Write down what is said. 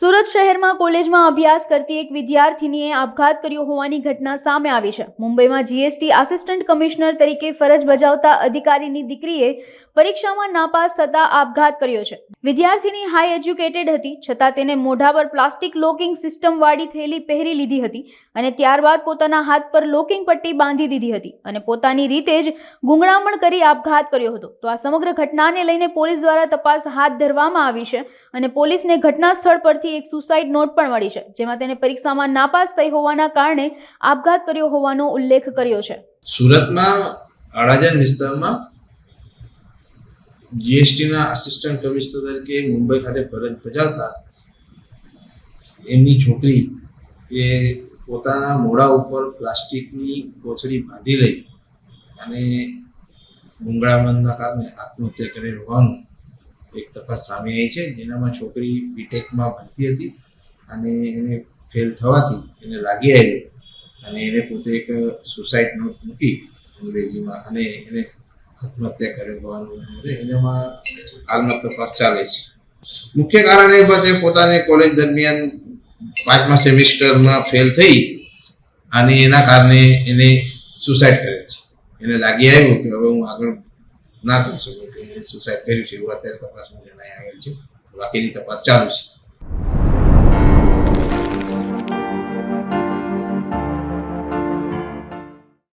સુરત શહેરમાં કોલેજમાં અભ્યાસ કરતી એક વિદ્યાર્થીનીએ આપઘાત કર્યો હોવાની ઘટના સામે આવી છે. મુંબઈમાં જીએસટી આસિસ્ટન્ટ કમિશનર તરીકે ફરજ બજાવતા અધિકારીની દીકરીએ પરીક્ષામાં નાપાસ થતા આપઘાત કર્યો છે. વિદ્યાર્થીની હાઈ એજ્યુકેટેડ હતી, છતાં તેને મોઢા પર પ્લાસ્ટિક લોકિંગ સિસ્ટમ વાળી થેલી પહેરી લીધી હતી અને ત્યારબાદ પોતાના હાથ પર લોકિંગ પટ્ટી બાંધી દીધી હતી અને પોતાની રીતે જ ગુંગળામણ કરી આપઘાત કર્યો હતો. તો આ સમગ્ર ઘટનાને લઈને પોલીસ દ્વારા તપાસ હાથ ધરવામાં આવી છે અને પોલીસને ઘટના સ્થળ પરથી એક સુસાઇડ નોટ પણ મળી છે, જેમાં તેને પરીક્ષામાં નાપાસ થઈ હોવાના કારણે આપઘાત કર્યો હોવાનો ઉલ્લેખ કર્યો છે. સુરતમાં અડાજણ વિસ્તારમાં જીએસટીના આસિસ્ટન્ટ કમિશનર તરીકે મુંબઈ ખાતે ફરજ બજાવતા એમની છોકરી એ પોતાના મોઢા ઉપર પ્લાસ્ટિકની કોથળી બાંધી લઈ અને ગુંગળામણના કારણે આત્મહત્યા કરેલ હોવાનું એક તપાસ સામે આવી છે, જેનામાં છોકરી બીટેકમાં ભણતી હતી અને એને ફેલ થવાથી એને લાગી આવ્યું અને એને પોતે એક સુસાઇડ નોટ મૂકી અંગ્રેજીમાં અને એને આત્મહત્યા કરેલ હોવાનું એનામાં હાલમાં તપાસ ચાલે છે. મુખ્ય કારણ એ બસ એ પોતાને કોલેજ દરમિયાન પાંચમા સેમિસ્ટરમાં ફેલ થઈ અને એના કારણે એને સુસાઇડ કરે છે. એને લાગી આવ્યું કે હવે હું આગળ ના કરી શકું કે એને સુસાઇડ કર્યું છે એવું અત્યારે તપાસમાં જણાય આવેલ છે. બાકીની તપાસ ચાલુ છે.